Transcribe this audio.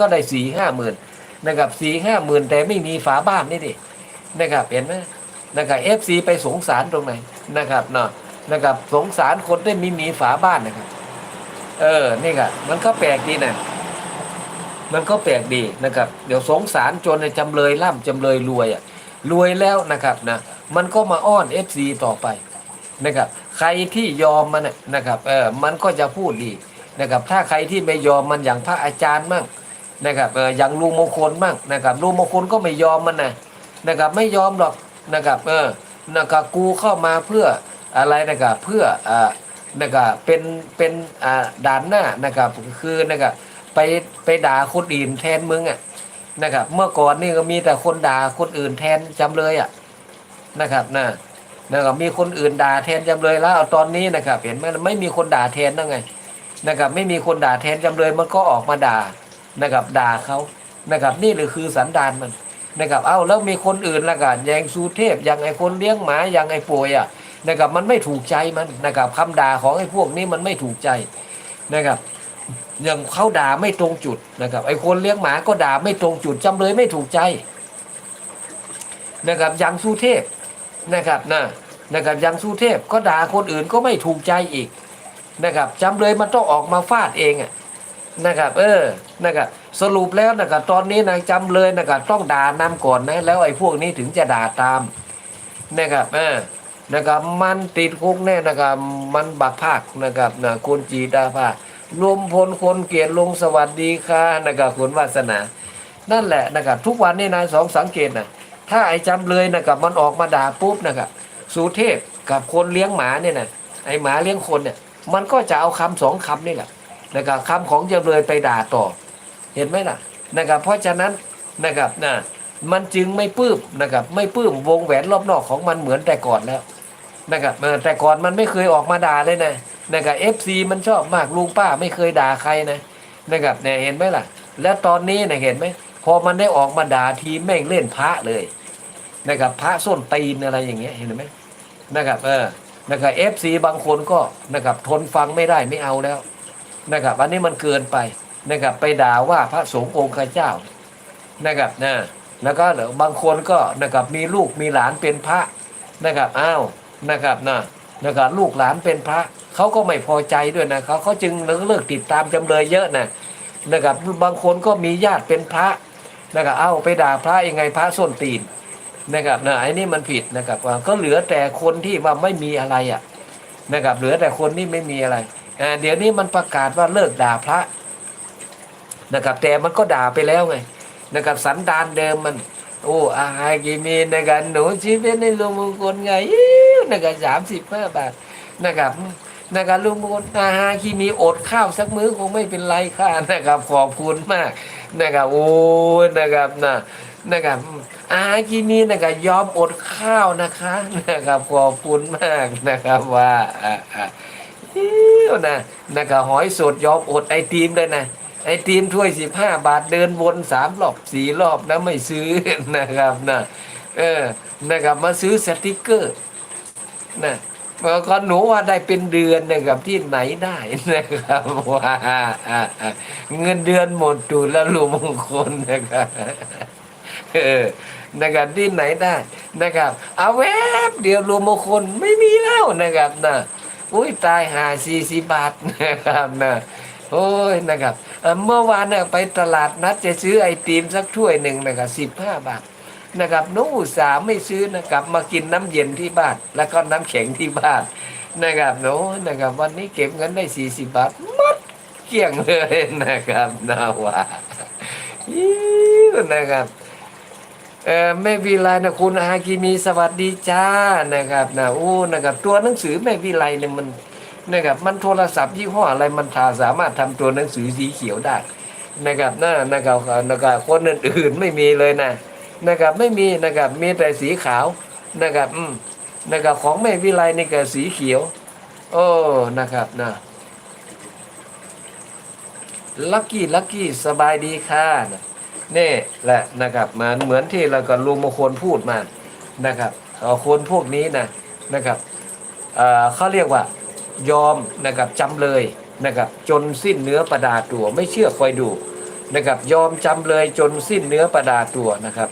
ก็ได้สี่ห้าหมื่นนะครับสี่ห้าหมื่นแต่ไม่มีฝาบ้านนี่ดินะครับเห็นไหมนะครับเอฟซีไปสงสารตรงไหนนะครับเนาะนะครับสงสารคนที่ม่มีฝาบ้านนะครับ เออนี่ก็มันก็แปลกดีนะมันก็แปลกดีนะครับ เดี๋ยวสงสารจนในจำเลยร่ำจำเลยรวยอะรวยแล้วนะครับนะมันก็มาอ้อนเอฟซีต่อไปนะครับใครที่ยอมมันนะครับเออมันก็จะพูดดีนะครับถ้าใครที่ไม่ยอมมันอย่างพระอาจารย์มั่ง นะครับเอออย่างลุงมงคลมั่งนะครับลุงมงคลก็ไม่ยอมมันนะนะครับไม่ยอมหรอกนะครับเออนะครับกูเข้ามาเพื่ออะไรนะครับเพื่ออ่านะครับเป็นเป็นอ่าด่านหน้านะครับคือนะครับไปไปด่าคนอื่นแทนมึงอะนะครับเมื่อก่อนนี่ก็มีแต่คนด่าคนอื่นแทนจำเลยอะนะครับนะนะครับมีคนอื่นด่าแทนจำเลยแล้วตอนนี้นะครับเห็นไหมไม่มีคนด่าแทนนั่งไงนะครับไม่มีคนด่าแทนจำเลยมันก็ออกมาด่า นะครับด่าเขานะครับ นี่เลยคือสันดานมันนะครับ เอ้าแล้วมีคนอื่นละกันอย่างสุเทพอย่างไอ้คนเลี้ยงหมาอย่างไอ้ป่วยอะนะครับมันไม่ถูกใจมันนะครับคำด่าของไอ้พวกนี้มันไม่ถูกใจนะครับอย่างเขาด่าไม่ตรงจุดนะครับ ไอ้คนเลี้ยงหมาก็ด่าไม่ตรงจุดจำเลยไม่ถูกใจนะครับอย่างสุเทพนะครับนะนะครับอย่างสุเทพก็ด่าคนอื่นก็ไม่ถูกใจอีกนะครับจำเลยมันต้องออกมาฟาดเองอะ นะครับ เออนะครับสรุปแล้วนะครับตอนนี้นะจำเลยนะครับต้องด่านำก่อนนะแล้วไอ้พวกนี้ถึงจะด่าตามนะครับเออนะครับมันติดคุกแน่นะครับมันบักภาคนะครับนะคุณจีดาภาครวมพลคนเกียรติลงสวัสดีค่ะนะครับคุณวาสนา นั่นแหละนะครับทุกวันนี้นายสองสังเกตนะถ้าไอ้จำเลยนะครับมันออกมาด่าปุ๊บนะครับสุเทพกับคนเลี้ยงหมาเนี่ยนะไอ้หมาเลี้ยงคนเนี่ยมันก็จะเอาคำสองคำนี่แหละ นะครับคำของจำเลยไปด่าต่อ เห็นไหมล่ะนะครับเพราะฉะนั้นนะครับนะมันจึงไม่ปื้มนะครับไม่ปื้มวงแหวนรอบนอกของมันเหมือนแต่ก่อนแล้วนะครับแต่ก่อนมันไม่เคยออกมาด่าเลยนะนะครับเอฟซีมันชอบมากลุงป้าไม่เคยด่าใครนะนะครับเนี่ยเห็นไหมล่ะ แล้วตอนนี้เนี่ยเห็นไหมพอมันได้ออกมาด่าทีแม่งเล่นพระเลยนะครับพระส้นตีนอะไรอย่างเงี้ยเห็นไหมนะครับเออนะครับเอฟซีบางคนก็นะครับทนฟังไม่ได้ไม่เอาแล้ว นะครับ อันนี้มันเกินไปนะครับ ไปด่าว่าพระสงฆ์องค์ข้าเจ้านะครับนะแล้วก็หลือบางคนก็นะครับมีลูกมีหลานเป็นพระนะครับอ้าวนะครับนะนะครับลูกหลานเป็นพระเขาก็ไม่พอใจด้วยนะเขาเขาจึงเลิกติดตามจำเลยเยอะนะนะครับบางคนก็มีญาติเป็นพระนะครับเอ้าไปด่าพระยังไงพระส้นตีนนะครับนะไอ้นี่มันผิดนะครับว่าก็เหลือแต่คนที่ว่าไม่มีอะไรอะนะครับเหลือแต่คนที่ไม่มีอะไร เดี๋ยวนี้มันประกาศว่าเลิกด่าพระนะครับแต่มันก็ด่าไปแล้วไงนะครับสันดานเดิมมัน โอ้อาหารกิมีนะครับหนูชีวิตในลวงมงคลไงอิ๊วนะครับสามสิบห้าบาทนะครับนะครับลุงมงคลอาหารที่มีอดข้าวสักมื้อคงไม่เป็นไรค่ะนะครับขอบคุณมากนะครับโอ้ยนะครับนะนะครับอาหากีมีนะครับยอมอดข้าวนะคะนะครับขอบคุณมากนะครับว่าอ่า วนะนะครับหอยสดยอมอดไอติมเลยนะไอติมถ้วยสิบห้าบาทเดินวนสามรอบสี่รอบนะไม่ซื้อนะครับนะเออนะครับมาซื้อสติกเกอร์นะเมื่อก่อนหนูว่าได้เป็นเดือนนะครับที่ไหนได้นะครับว่าเงินเดือนหมดตูแล้วลุงมงคลนะครับเออนะครับที่ไหนได้นะครับ เอาแวบเดียวลุงมงคลไม่มีแล้วนะครับนะ อุ้ยตายหาสี่สิบบาทนะครับนะโอ้ยนะครับเมื่อวานเนี่ยไปตลาดนัดจะซื้อไอติมสักถ้วยหนึ่งนะครับสิบห้าบาทนะครับนูอุตส่าห์ไม่ซื้อนะครับมากินน้ำเย็นที่บ้าน แล้วก็น้ำแข็งที่บ้านนะครับหนูนะครับ วันนี้เก็บเงินได้สี่สิบบาทหมดเกลี้ยงเลยนะครับน่าว่านะครับ เออแม่วิไลนะคุณอากิมีสวัสดีจ้านะครับนะโอ้นะครับตัวหนังสือแม่วิไลเนี่ยมันนะครับมันโทรศัพท์ยี่ห้ออะไรมันทาสามารถทำตัวหนังสือสีเขียวได้นะครับน่านะครับนะครับคนอื่นๆไม่มีเลยนะนะครับไม่มีนะครับมีแต่สีขาวนะครับอืมนะครับของแม่วิไลนี่ก็สีเขียวโอ้นะครับนะลักกี้ลักกี้สบายดีค่ะนี่ นี่แหละนะครับมันเหมือนที่เราก็ลุงมงคลพูดมานะครับคนพวกนี้นะนะครับเเขาเรียกว่ายอมนะครับจำเลยนะครับจนสิ้นเนื้อประดาตัวไม่เชื่อคอยดูนะครับยอมจำเลยจนสิ้นเนื้อประดาตัวนะครับ